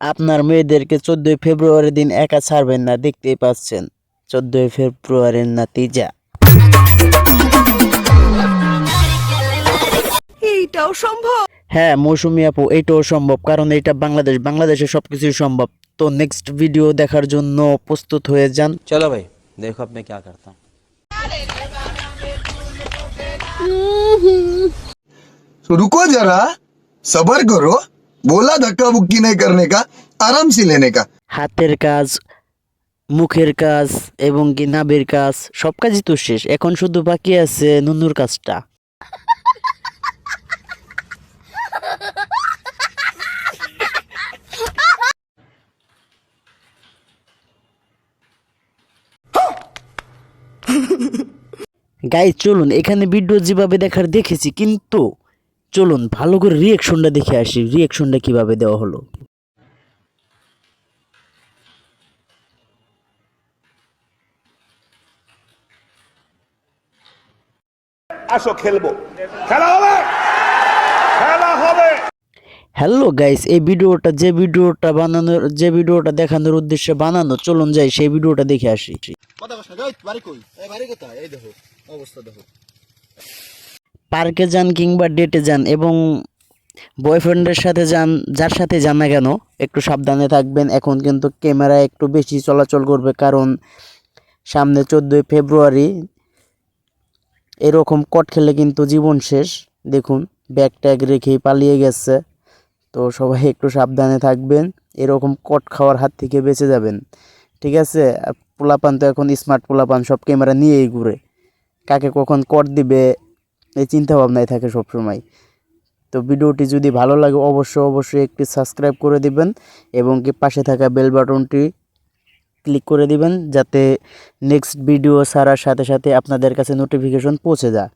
আপনার মেয়েদেরকে চোদ্দোই ফেব্রুয়ারির দিন একা ছাড়বেন না দেখতেই পাচ্ছেন। চোদ্দই ফেব্রুয়ারির নাতিজা। এইটাও সম্ভব? হ্যাঁ মৌসুমি আপু এটাও সম্ভব কারণ এটা বাংলাদেশ বাংলাদেশে সবকিছুই সম্ভব। তো নেক্সট ভিডিও দেখার জন্য প্রস্তুত হয়ে যান। চলো ভাই দেখো আপনি কি করতাম রুকো যারা সবর করো। बोला धक्का बुक्की नहीं करने का आराम से लेने का হাতের কাজ মুখের কাজ এবং কি নাবের কাজ সব কাজই তো শেষ এখন শুধু বাকি আছে নুনুর কাজটা গাই চলুন এখানে ভিডিও যেভাবে দেখার দেখেছি কিন্তু চলুন ভালো করে রিয়েকশনটা দেখে আসি। রিয়েকশনটা কীভাবে দেওয়া হলো? আসো খেলব। খেলা হবে! খেলা হবে! হ্যালো গাইস এই ভিডিওটা যে ভিডিওটা বানানোর যে ভিডিওটা দেখানোর উদ্দেশ্যে বানানো চলুন যাই সেই ভিডিওটা দেখে আসি। পার্কে যান কিংবা ডেটে যান এবং বয়ফ্রেন্ডের সাথে যান, যার সাথে যান না কেন, একটু সাবধানে থাকবেন। এখন কিন্তু ক্যামেরা একটু বেশি চলাচল করবে কারণ সামনে চোদ্দোই ফেব্রুয়ারি, এরকম কট খেলে কিন্তু জীবন শেষ। দেখুন ব্যাগ ট্যাগ রেখেই পালিয়ে গেছে। তো সবাই একটু সাবধানে থাকবেন, এরকম কট খাওয়ার হাত থেকে বেঁচে যাবেন। ঠিক আছে? পোলাপান তো এখন স্মার্ট পোলাপান, সব ক্যামেরা নিয়েই ঘুরে। কাকে কখন কট দিবে এই চিন্তা ভাবনায় থাকে সবসময়। তো ভিডিওটি যদি ভালো লাগে, অবশ্যই অবশ্যই একটি সাবস্ক্রাইব করে দিবেন এবং কি পাশে থাকা বেল বাটনটি ক্লিক করে দিবেন, যাতে নেক্সট ভিডিও ছাড়ার সাথে সাথে আপনাদের কাছে নোটিফিকেশন পৌঁছে যায়।